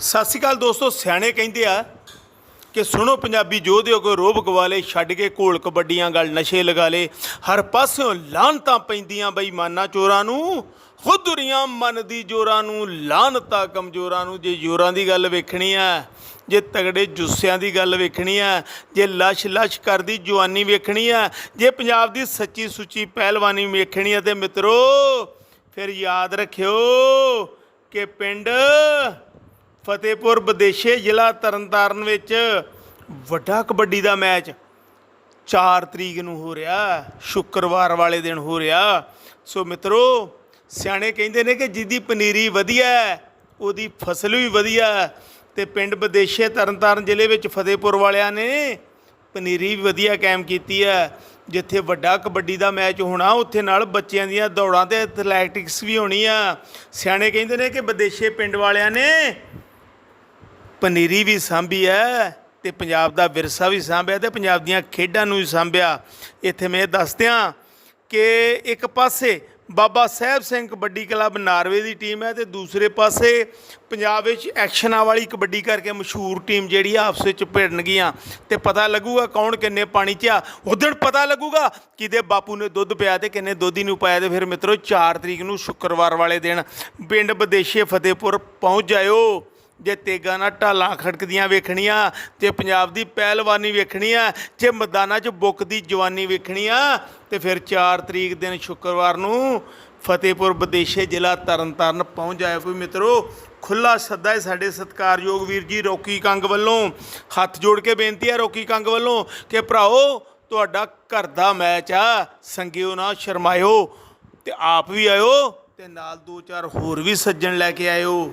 ਸਤਿ ਸ਼੍ਰੀ ਅਕਾਲ ਦੋਸਤੋ, ਸਿਆਣੇ ਕਹਿੰਦੇ ਆ ਕਿ ਸੁਣੋ ਪੰਜਾਬੀ ਯੋਧਿਓ ਕੋ ਰੋਬ ਗਵਾਲੇ, ਛੱਡ ਕੇ ਘੋਲ ਕਬੱਡੀਆਂ ਗੱਲ ਨਸ਼ੇ ਲਗਾ ਲੇ। ਹਰ ਪਾਸਿਓਂ ਲਾਹਨਤਾਂ ਪੈਂਦੀਆਂ ਬੇਈਮਾਨਾਂ ਚੋਰਾਂ ਨੂੰ ਖੁਦਰੀਆਂ ਮਨ ਦੀ ਜੋਰਾਂ ਨੂੰ, ਲਾਹਨਤਾਂ ਕਮਜ਼ੋਰਾਂ ਨੂੰ। ਜੇ ਜੋਰਾਂ ਦੀ ਗੱਲ ਵੇਖਣੀ ਆ, ਜੇ ਤਗੜੇ ਜੁੱਸਿਆਂ ਦੀ ਗੱਲ ਵੇਖਣੀ ਆ, ਜੇ ਲਸ਼ ਲਸ਼ ਕਰਦੀ ਜਵਾਨੀ ਵੇਖਣੀ ਆ, ਜੇ ਪੰਜਾਬ ਦੀ ਸੱਚੀ ਸੁੱਚੀ ਪਹਿਲਵਾਨੀ ਵੇਖਣੀ ਆ ਤੇ ਮਿੱਤਰੋ, ਫਿਰ ਯਾਦ ਰੱਖਿਓ ਕਿ ਪਿੰਡ ਫਤਿਹਪੁਰ ਵਿਦੇਸ਼ੇ ਜ਼ਿਲ੍ਹਾ ਤਰਨਤਾਰਨ ਵਿੱਚ ਵੱਡਾ ਕਬੱਡੀ ਦਾ ਮੈਚ 4 ਤਰੀਕ ਨੂੰ ਹੋ ਰਿਹਾ, ਸ਼ੁੱਕਰਵਾਰ ਵਾਲੇ ਦਿਨ ਹੋ ਰਿਹਾ ਸੋ ਮਿੱਤਰੋ, ਸਿਆਣੇ ਕਹਿੰਦੇ ਨੇ ਕਿ ਜਿਹਦੀ ਪਨੀਰੀ ਵਧੀਆ ਉਹਦੀ ਫਸਲ ਵੀ ਵਧੀਆ ਹੈ। ਤੇ ਪਿੰਡ ਵਿਦੇਸ਼ੇ ਤਰਨਤਾਰਨ ਜ਼ਿਲ੍ਹੇ ਵਿੱਚ ਫਤਿਹਪੁਰ ਵਾਲਿਆਂ ਨੇ ਪਨੀਰੀ ਵੀ ਵਧੀਆ ਕਾਇਮ ਕੀਤੀ ਹੈ, ਜਿੱਥੇ ਵੱਡਾ ਕਬੱਡੀ ਦਾ ਮੈਚ ਹੋਣਾ, ਉੱਥੇ ਨਾਲ ਬੱਚਿਆਂ ਦੀਆਂ ਦੌੜਾਂ ਤੇ ਐਥਲੈਟਿਕਸ ਵੀ ਹੋਣੀ ਆ ਸਿਆਣੇ ਕਹਿੰਦੇ ਨੇ ਕਿ ਵਿਦੇਸ਼ੇ ਪਿੰਡ ਵਾਲਿਆਂ ਨੇ ਪਨੀਰੀ ਵੀ ਸਾਂਭੀ ਹੈ ਤੇ ਪੰਜਾਬ ਦਾ ਵਿਰਸਾ ਵੀ ਸਾਂਭਿਆ ਤੇ ਪੰਜਾਬ ਦੀਆਂ ਖੇਡਾਂ ਨੂੰ ਵੀ ਸਾਂਭਿਆ। ਇੱਥੇ ਮੈਂ ਦੱਸਦਿਆਂ ਕਿ ਇੱਕ ਪਾਸੇ ਬਾਬਾ ਸਾਹਿਬ ਸਿੰਘ ਕਬੱਡੀ ਕਲੱਬ ਨਾਰਵੇ ਦੀ ਟੀਮ ਹੈ ਤੇ ਦੂਸਰੇ ਪਾਸੇ ਪੰਜਾਬ ਵਿੱਚ ਐਕਸ਼ਨਾਂ ਵਾਲੀ ਕਬੱਡੀ ਕਰਕੇ ਮਸ਼ਹੂਰ ਟੀਮ ਜਿਹੜੀ ਆ, ਆਪਸ ਵਿੱਚ ਭਿੜਨਗੀਆਂ। ਤੇ ਪਤਾ ਲੱਗੂਗਾ ਕੌਣ ਕਿੰਨੇ ਪਾਣੀ 'ਚ ਆ। ਉਦੋਂ ਪਤਾ ਲੱਗੂਗਾ ਕਿਹਦੇ ਬਾਪੂ ਨੇ ਦੁੱਧ ਪਿਆ ਤੇ ਕਿੰਨੇ ਦੁੱਧ ਹੀ ਨੂੰ ਪਾਇਆ ਤੇ ਫਿਰ ਮਿੱਤਰੋ 4 ਤਰੀਕ ਨੂੰ ਸ਼ੁੱਕਰਵਾਰ ਵਾਲੇ ਦਿਨ ਪਿੰਡ ਵਿਦੇਸ਼ੇ ਫਤਿਹਪੁਰ ਪਹੁੰਚ ਜਾਇਓ। ਜੇ ਤੇਗਾਂ ਨਾਲ ਢਾਲਾਂ ਖੜਕਦੀਆਂ ਵੇਖਣੀਆਂ, ਤੇ ਪੰਜਾਬ ਦੀ ਪਹਿਲਵਾਨੀ ਵੇਖਣੀ ਆ ਜੇ ਮੈਦਾਨਾਂ 'ਚ ਬੁੱਕ ਦੀ ਜਵਾਨੀ ਵੇਖਣੀ ਆ ਤੇ ਫਿਰ 4 ਤਰੀਕ ਦਿਨ ਸ਼ੁੱਕਰਵਾਰ ਨੂੰ ਫਤਿਹਪੁਰ ਵਿਦੇਸ਼ੇ ਜ਼ਿਲ੍ਹਾ ਤਰਨਤਾਰਨ ਪਹੁੰਚ ਜਾਇਆ ਕੋਈ ਮਿੱਤਰੋ। ਖੁੱਲਾ ਸੱਦਾ ਹੈ ਸਾਡੇ ਸਤਿਕਾਰਯੋਗ ਵੀਰ ਜੀ ਰੋਕੀ ਕੰਗ ਵੱਲੋਂ। ਹੱਥ ਜੋੜ ਕੇ ਬੇਨਤੀ ਹੈ ਰੋਕੀ ਕੰਗ ਵੱਲੋਂ ਕਿ ਭਰਾਓ ਤੁਹਾਡਾ ਘਰ ਦਾ ਮੈਚ ਆ, ਸੰਗਿਓ ਨਾ ਸ਼ਰਮਾਇਓ ਤੇ ਆਪ ਵੀ ਆਇਓ ਤੇ ਨਾਲ ਦੋ ਚਾਰ ਹੋਰ ਵੀ ਸੱਜਣ ਲੈ ਕੇ ਆਇਓ।